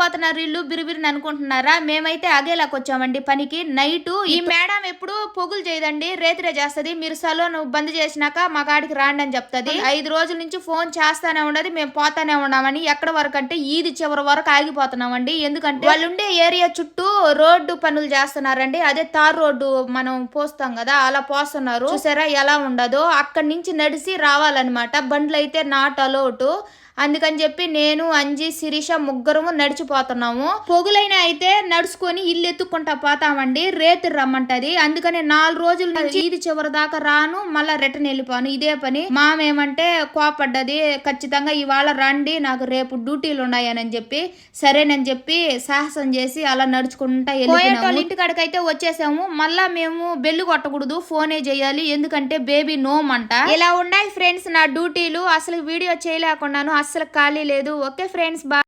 పోతున్నారు ఇల్లు బిరిబిరిని అనుకుంటున్నారా? మేమైతే అగేలాకి వచ్చామండి పనికి. నైట్ ఈ మేడం ఎప్పుడు పొగులు చేయదండి రేతిరే చేస్తది. మీరు సలోన్ బంద్ చేసినాక మా కాడికి రాండి అని చెప్తది. ఐదు రోజుల నుంచి ఫోన్ చేస్తానే ఉండదు మేము పోతానే ఉన్నామని ఎక్కడ వరకు అంటే ఈది చివరి వరకు ఆగిపోతున్నామండి. ఎందుకంటే వాళ్ళు ఉండే ఏరియా చుట్టూ రోడ్డు పనులు చేస్తున్నారండి. అదే తార్ రోడ్డు మనం పోస్తాం కదా అలా పోస్తున్నారు. చూసారా ఎలా ఉండదో? అక్కడి నుంచి నడిచి రావాలన్నమాట. బండ్లు అయితే నాట్ అలౌట్. అందుకని చెప్పి నేను అంజి శిరీష ముగ్గురము నడిచిపోతున్నాము. పొగులైన అయితే నడుచుకొని ఇల్లు ఎత్తుకుంటా పోతామండి. రేతురు రమ్మంటది. అందుకని నాలుగు రోజుల నుంచి ఇది చివరి దాకా రాను మళ్ళా రిటర్న్ వెళ్ళిపోను. ఇదే పని. మామేమంటే కోపడ్డది ఖచ్చితంగా ఇవాళ రండి నాకు రేపు డ్యూటీలు ఉన్నాయని చెప్పి సరేనని చెప్పి సాహసం చేసి అలా నడుచుకుంటా వెళ్ళిపోయాము ఇంటికాడికైతే వచ్చేసాము. మళ్ళా మేము బెల్లు కొట్టకూడదు ఫోనే చేయాలి. ఎందుకంటే బేబీ నోమ్ అంట ఇలా ఉన్నాయి ఫ్రెండ్స్ నా డ్యూటీలు? అసలు వీడియో చేయలేకున్నాను. అస్సలు ఖాళీ లేదు. ఓకే ఫ్రెండ్స్ బా